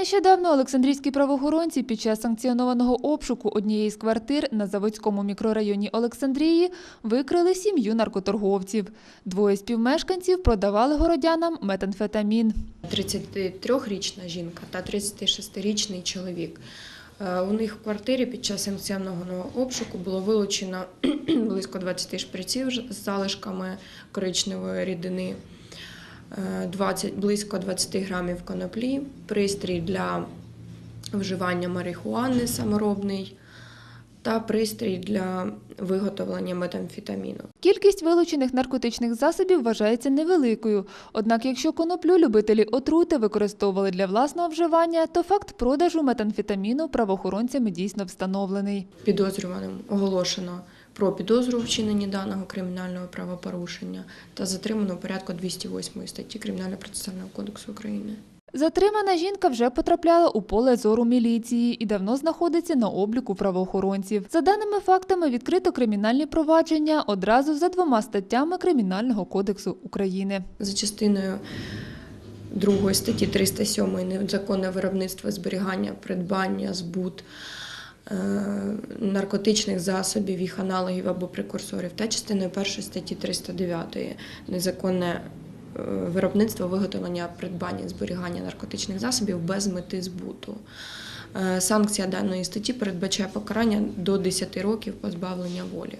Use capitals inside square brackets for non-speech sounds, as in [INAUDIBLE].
Нещодавно Олександрійські правоохоронці під час санкціонованого обшуку однієї з квартир на заводському мікрорайоні Олександрії викрили сім'ю наркоторговців. Двоє співмешканців продавали городянам метамфетамін. 33-річна жінка та 36-річний чоловік. Е, У них в квартирі під час санкціонованого обшуку було вилучено [CLEARS THROAT] близько 20 шприців з залишками коричневої рідини, 20, близько 20 грамів коноплі, пристрій для вживання марихуани саморобний та пристрій для виготовлення метамфетаміну. Кількість вилучених наркотичних засобів вважається невеликою. Однак, якщо коноплю любителі отрути використовували для власного вживання, то факт продажу метамфетаміну правоохоронцями дійсно встановлений. Підозрюваним оголошено про підозру у вчиненні даного кримінального правопорушення та затримано у порядку 208 статті Кримінально-процесуального кодексу України. Затримана жінка вже потрапляла у поле зору міліції і давно знаходиться на обліку правоохоронців. За даними фактами, відкрито кримінальні провадження одразу за двома статтями Кримінального кодексу України. За частиною 2 статті 307 незаконне виробництво, зберігання, придбання, збут наркотичних засобів, їх аналогів або прекурсорів та частиною 1 статті 309 незаконне е, виробництво, виготовлення, придбання, зберігання наркотичних засобів без мети збуту. Е, Санкція даної статті передбачає покарання до 10 років позбавлення волі.